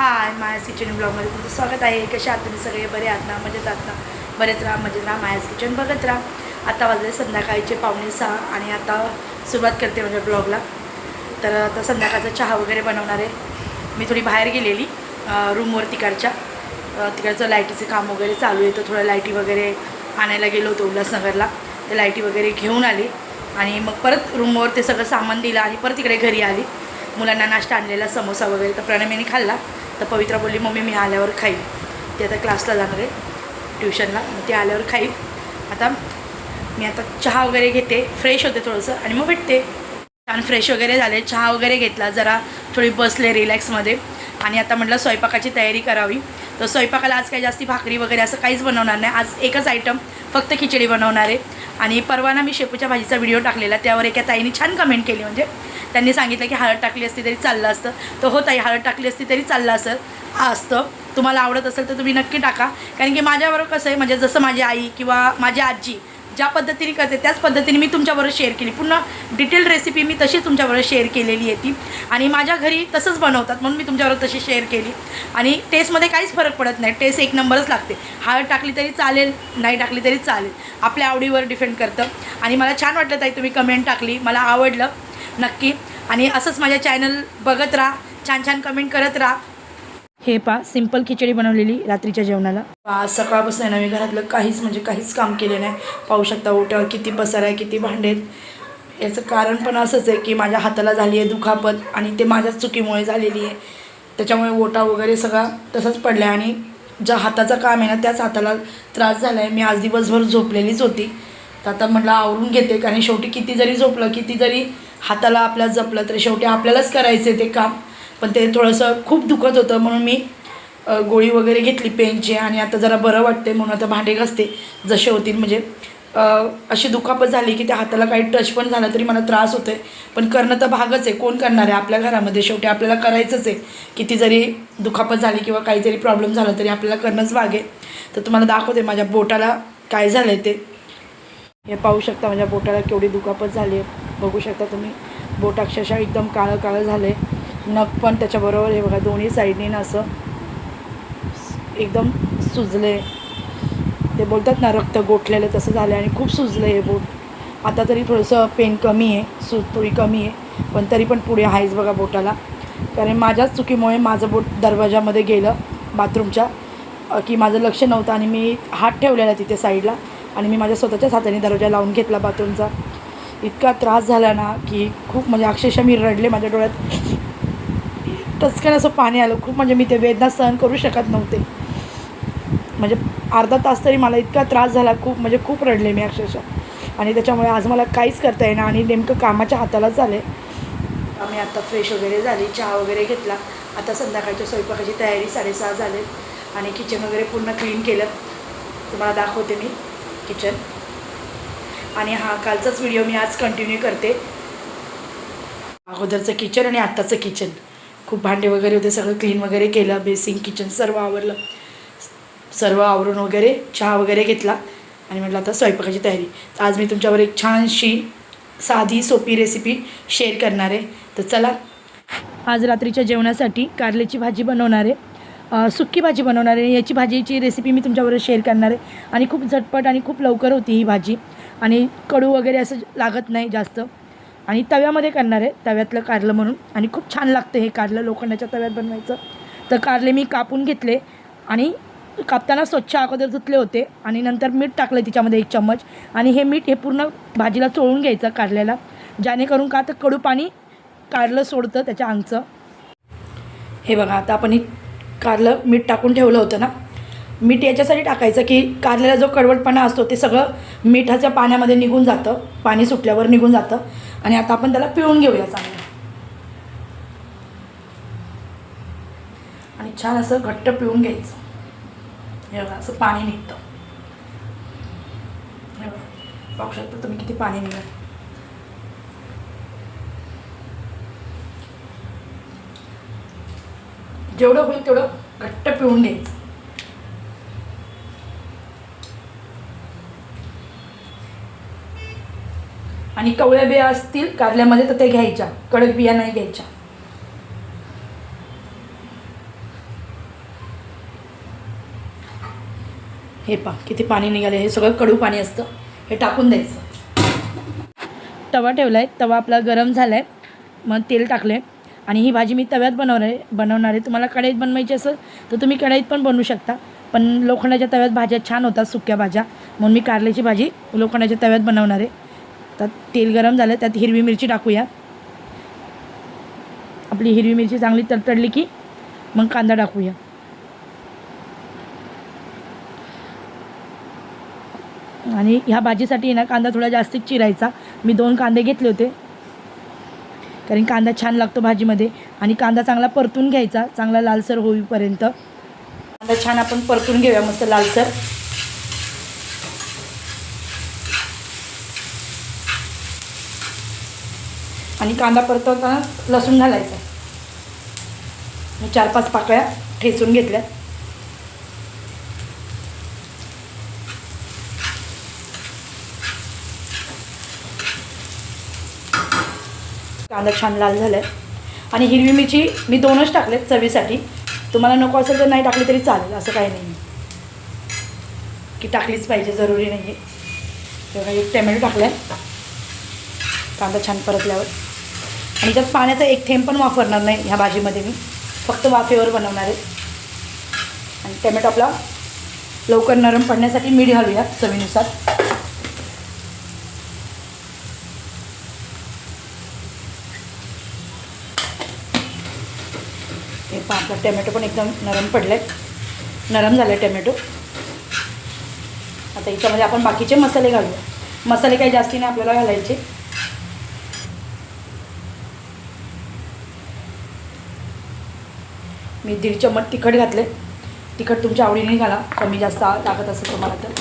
हाय माया kitchen ब्लॉगमध्ये तुमचं स्वागत आहे. कशा आहात तुम्ही सगळे? बरे आहात ना? मजेत आहात ना? बरेच राहा मजेत राहा. मायास किचन बघत राहा. आता वाजले संध्याकाळचे पावणे सहा आणि आता सुरुवात करते म्हणजे ब्लॉगला. तर आता संध्याकाळचा चहा वगैरे बनवणार आहे. मी थोडी बाहेर गेलेली रूमवर तिकडच्या. तिकडचं लाईटीचं काम वगैरे चालू आहे. तर थोडं लाईटी वगैरे आणायला गेलो होतो उल्हासनगरला. ते लाईटी वगैरे घेऊन आली आणि मग परत रूमवर ते सगळं सामान दिलं आणि परत इकडे घरी आली. मुलांना नाश्ता आणलेला समोसा वगैरे. तर प्रणमेने खाल्ला. तर पवित्रा बोलली मम्मी मी आल्यावर खाईन. ते आता क्लासला जाणार आहे ट्युशनला. मग ते आल्यावर खाईन. आता मी आता चहा वगैरे घेते फ्रेश होते थोडंसं आणि मग भेटते. छान फ्रेश वगैरे झाले चहा वगैरे घेतला जरा थोडी बसले रिलॅक्समध्ये. आणि आता म्हटलं स्वयंपाकाची तयारी करावी. तर स्वयंपाकाला आज काही जास्ती भाकरी वगैरे असं काहीच बनवणार नाही. आज एकच आयटम फक्त खिचडी बनवणार आहे. आणि परवाना मी शेपूच्या भाजीचा व्हिडिओ टाकलेला त्यावर एका ताईने छान कमेंट केली. म्हणजे त्यांनी सांगितलं की हळद टाकली असती तरी चाललं असतं. तर हो ताई हळद टाकली असती तरी चाललं असेल असतं. तुम्हाला आवडत असेल तर तुम्ही नक्की टाका. कारण की माझ्याबरोबर कसं आहे म्हणजे जसं माझी आई किंवा माझी आजी ज्या पद्धतीने करते त्याच पद्धतीने मी तुमच्याबरोबर शेअर केली. पूर्ण डिटेल रेसिपी मी तशी तुमच्याबरोबर शेअर केलेली आहे ती. आणि माझ्या घरी तसंच बनवतात म्हणून मी तुमच्याबरोबर तशी शेअर केली. आणि टेस्टमध्ये काहीच फरक पडत नाही. टेस्ट एक नंबरच लागते. हळद टाकली तरी चालेल नाही टाकली तरी चालेल. आपल्या आवडीवर डिपेंड करतं. आणि मला छान वाटलं ताई तुम्ही कमेंट टाकली. मला आवडलं. नक्की. आणि असंच माझ्या चॅनल बघत राहा. छान छान कमेंट करत राहा. हे पा सिंपल खिचडी बनवलेली रात्रीच्या जेवणाला. आज सकाळपासून आहे ना मी घरातलं काहीच म्हणजे काहीच काम केले नाही. पाहू शकता ओट्यावर किती पसार आहे किती भांडे आहेत. याचं कारण पण असंच आहे की माझ्या हाताला झाली आहे दुखापत आणि ते माझ्याच चुकीमुळे झालेली आहे. त्याच्यामुळे ओटा वगैरे सगळा तसंच पडला आहे आणि ज्या हाताचं काम आहे ना त्याच हाताला त्रास झाला आहे मी आज दिवसभर झोपलेलीच होती. तर आता म्हटलं आवरून घेते कारण शेवटी किती जरी झोपलं किती जरी हाताला आपल्या जपलं तरी शेवटी आपल्यालाच करायचं ते काम. पण ते थोडंसं खूप दुखत होतं म्हणून मी गोळी वगैरे घेतली पेनची आणि आता जरा बरं वाटते म्हणून आता भांडे घासते. जसे होतील म्हणजे अशी दुखापत झाली की त्या हाताला काही टच पण झाला तरी मला त्रास होतो आहे पण करणं तर भागच आहे. कोण करणार आहे आपल्या घरामध्ये? शेवटी आपल्याला करायचंच आहे. किती जरी दुखापत झाली किंवा काही जरी प्रॉब्लेम झाला तरी आपल्याला करणंच भाग आहे. तर तुम्हाला दाखवते माझ्या बोटाला काय झालं आहे ते. हे पाहू शकता माझ्या बोटाला केवढी दुखापत झाली आहे. बघू शकता तुम्ही. बोट अक्षरशः एकदम काळं काळं झालं आहे नख पण त्याच्याबरोबर हे बघा दोन्ही साईडने ना असं एकदम सुजले ते बोलतात ना रक्त गोठलेलं तसं झालं आणि खूप सुजलं आहे बोट. आता तरी थोडंसं पेन कमी आहे सुज थोडी कमी आहे पण तरी पण पुढे आहेच बघा बोटाला. कारण माझ्याच चुकीमुळे माझं बोट दरवाजामध्ये गेलं बाथरूमच्या की माझं लक्ष नव्हतं आणि मी हात ठेवलेला तिथे साईडला आणि मी माझ्या स्वतःच्याच हाताने दरवाजा लावून घेतला बाथरूमचा. इतका त्रास झाला ना की खूप म्हणजे अक्षरशः मी रडले माझ्या डोळ्यात. टचकन असं पाणी आलं. खूप म्हणजे मी ते वेदना सहन करू शकत नव्हते. म्हणजे अर्धा तास तरी मला इतका त्रास झाला. खूप म्हणजे खूप रडले मी अक्षरशः. आणि त्याच्यामुळे आज मला काहीच करता येईना. आणि नेमकं कामाच्या हातालाच झाले. आम्ही आत्ता फ्रेश वगैरे झाली. चहा वगैरे घेतला. आता संध्याकाळच्या स्वयंपाकाची तयारी साडेसहा झाले. आणि किचन वगैरे पूर्ण क्लीन केलं. तुम्हाला दाखवते मी किचन आणि हा कालचाच व्हिडिओ मी आज कंटिन्यू करते. अगोदरचं किचन आणि आत्ताचं किचन खूप भांडे वगैरे होते सगळं क्लीन वगैरे केलं बेसिंग किचन सर्व आवरलं. सर्व आवरून वगैरे चहा वगैरे घेतला. आणि म्हटलं आता स्वयंपाकाची तयारी. तर आज मी तुमच्यावर एक छानशी साधी सोपी रेसिपी शेअर करणार आहे. तर चला आज रात्रीच्या जेवणासाठी कारल्याची भाजी बनवणार आहे. सुक्की भाजी बनवणार आहे. याची भाजीची रेसिपी मी तुमच्याबरोबर शेअर करणार आहे. आणि खूप झटपट आणि खूप लवकर होती ही भाजी. आणि कडू वगैरे असं लागत नाही जास्त. आणि तव्यामध्ये करणार आहे तव्यातलं कारलं म्हणून. आणि खूप छान लागतं हे कारलं लोखंडाच्या तव्यात बनवायचं. तर कारले मी कापून घेतले आणि कापताना स्वच्छ अगोदर धुतले होते आणि नंतर मीठ टाकलं तिच्यामध्ये एक चम्मच. आणि हे मीठ हे पूर्ण भाजीला चोळून घ्यायचं कारल्याला. जेणेकरून का तर कडू पाणी कारलं सोडतं त्याच्या अंगचं. हे बघा आता आपण हे कारलं मीठ टाकून ठेवलं होतं ना. मीठ याच्यासाठी टाकायचं की कारल्याला जो कडवटपणा असतो ते सगळं मिठाच्या पाण्यामध्ये निघून जातं. पाणी सुटल्यावर निघून जातं. आणि आता आपण त्याला पिळून घेऊया चांगलं. आणि छान असं घट्ट पिळून घ्यायचं. हे बघा असं पाणी निघतं. हे बघा पाहू शकता तुम्ही किती पाणी निघाल. जेवढं होईल तेवढं घट्ट पिळून घ्यायचं. आणि कवळ्या बिया असतील कारल्यामध्ये तर ते घ्यायच्या. कडक बिया नाही घ्यायच्या. हे पा किती पाणी निघाले. हे सगळं कडू पाणी असतं. हे टाकून द्यायचं. तवा ठेवला आहे तवा आपला गरम झाला आहे मग तेल टाकले आणि ही भाजी मी तव्यात बनवणार आहे. बनवणार आहे. तुम्हाला कढईत बनवायची असेल तर तुम्ही कढईत पण बनवू शकता. पण लोखंडाच्या तव्यात भाज्या छान होतात सुक्या भाज्या. म्हणून मी कारल्याची भाजी लोखंडाच्या तव्यात बनवणार आहे. आता तेल गरम झालं त्यात हिरवी मिरची टाकूया. आपली हिरवी मिरची चांगली तडतडली की मग कांदा टाकूया. आणि ह्या भाजीसाठी ना कांदा थोडा जास्तीच चिरायचा. मी दोन कांदे घेतले होते. कारण कांदा छान लागतो भाजीमध्ये. आणि कांदा चांगला परतून घ्यायचा चांगला लालसर होईपर्यंत. कांदा छान आपण परतून घेऊया मस्त लालसर. आणि कांदा परतवताना लसूण घालायचा. मी चार पाच पाकळ्या ठेचून घेतल्या. कांदा छान लाल झाला आहे आणि हिरवी मिरची मी दोनच टाकले चवीसाठी. तुम्हाला नको असेल तर नाही टाकली तरी चालेल असं काही नाही की टाकलीच पाहिजे जरुरी नाही आहे तेव्हा एक टॅमॅटो टाकला आहे कांदा छान परतल्यावर. आणि त्यात पाण्याचा एक थेंब पण वापरणार नाही ह्या भाजीमध्ये मी. फक्त वाफेवर बनवणार आहे. आणि टॅमॅटो आपला लवकर नरम पडण्यासाठी मीठ घालूया चवीनुसार. हे पहा आपला टॅमॅटो पण एकदम नरम पडलं आहे नरम झालं आहे टॅमॅटो. आता याच्यामध्ये आपण बाकीचे मसाले घालूया मसाले काही जास्ती नाही आपल्याला घालायचे. मी दीड चम्मच तिखट घातले तिखट तुमच्या आवडीने घाला. कमी जास्त लागत असेल तुम्हाला तर.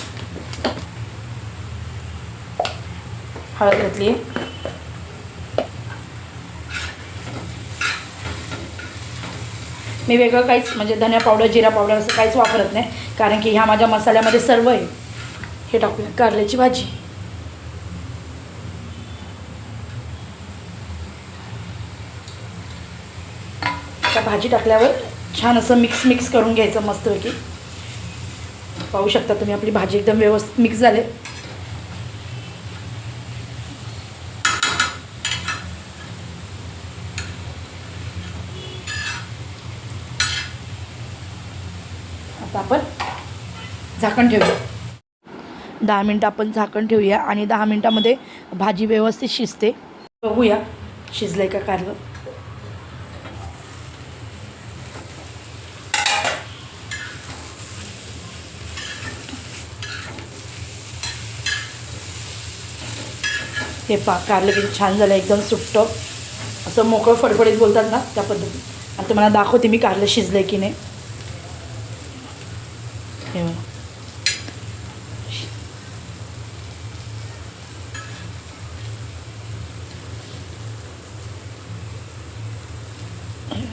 हळद घातली. आहे मी वेगळं काहीच म्हणजे धन्या पावडर जिरा पावडर असं काहीच वापरत नाही. कारण की ह्या माझ्या मसाल्यामध्ये सर्व आहे. हे टाकूया. कारल्याची भाजी. त्या भाजी टाकल्यावर छान असं मिक्स मिक्स करून घ्यायचं मस्तपैकी. पाहू शकता तुम्ही आपली भाजी एकदम व्यवस्थित मिक्स झाले. आता आपण झाकण ठेवूया. दहा मिनटं आपण झाकण ठेवूया आणि दहा मिनटामध्ये भाजी व्यवस्थित शिजते. बघूया शिजलंय का कारलं. हे पा कारलं किती छान झालं एकदम सुट्टं असं मोकळं फडफडीत बोलतात ना त्या पद्धतीत. आणि तुम्हाला दाखवते मी कारलं शिजलं की नाही. हे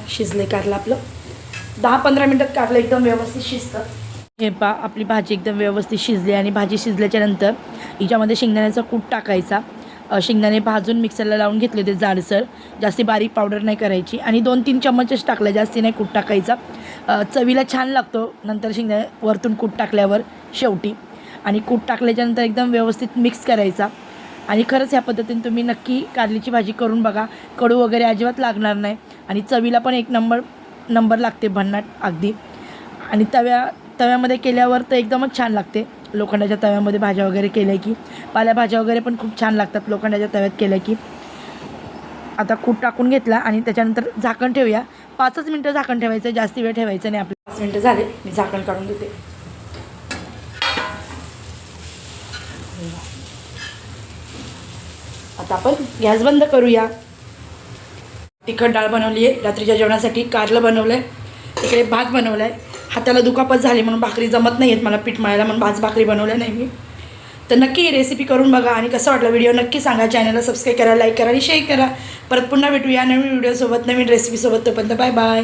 शिजले कारलं आपलं. दहा पंधरा मिनटात कारलं एकदम व्यवस्थित शिजतं. हे पा आपली भाजी एकदम व्यवस्थित शिजली आणि भाजी शिजल्याच्यानंतर हिच्यामध्ये शेंगदाण्याचा कूट टाकायचा. शेंगदाणे भाजून मिक्सरला लावून घेतले ते जाडसर. जास्ती बारीक पावडर नाही करायची. आणि दोन तीन चम्मचच टाकला जास्ती नाही कूट टाकायचा. चवीला छान लागतो. नंतर शेंगदाणे वरतून कूट टाकल्यावर शेवटी. आणि कूट टाकल्याच्यानंतर एकदम व्यवस्थित मिक्स करायचा. आणि खरंच ह्या पद्धतीने तुम्ही नक्की कारलीची भाजी करून बघा. कडू वगैरे अजिबात लागणार नाही. आणि चवीला पण एक नंबर नंबर लागते भन्नाट अगदी. आणि तव्या तव्यामध्ये केल्यावर तर एकदमच छान लागते. लोखंडाच्या तव्यामध्ये भाज्या वगैरे केल्या की पाल्याभाज्या वगैरे पण खूप छान लागतात लोखंडाच्या तव्यात केल्या की. आता कूट टाकून घेतला आणि त्याच्यानंतर झाकण ठेवूया. पाचच मिनटं झाकण ठेवायचं जास्ती वेळ ठेवायचं नाही आपलं पाच मिनटं झाले मी झाकण काढून देते. आता आपण गॅस बंद करूया. तिखट डाळ बनवली आहे रात्रीच्या जेवणासाठी कारलं बनवलं आहे तिकडे भात बनवला आहे हाताला दुखापत झाली म्हणून भाकरी जमत नाही आहेत मला पीठ मळायला म्हणून भाज भाकरी बनवल्या नाही मी. तर नक्की ही रेसिपी करून बघा आणि कसं वाटलं व्हिडिओ नक्की सांगा. चॅनलला सबस्क्राईब करा लाईक करा आणि शेअर करा. परत पुन्हा भेटूया नवीन व्हिडिओसोबत नवीन रेसिपीसोबत तोपर्यंत बाय बाय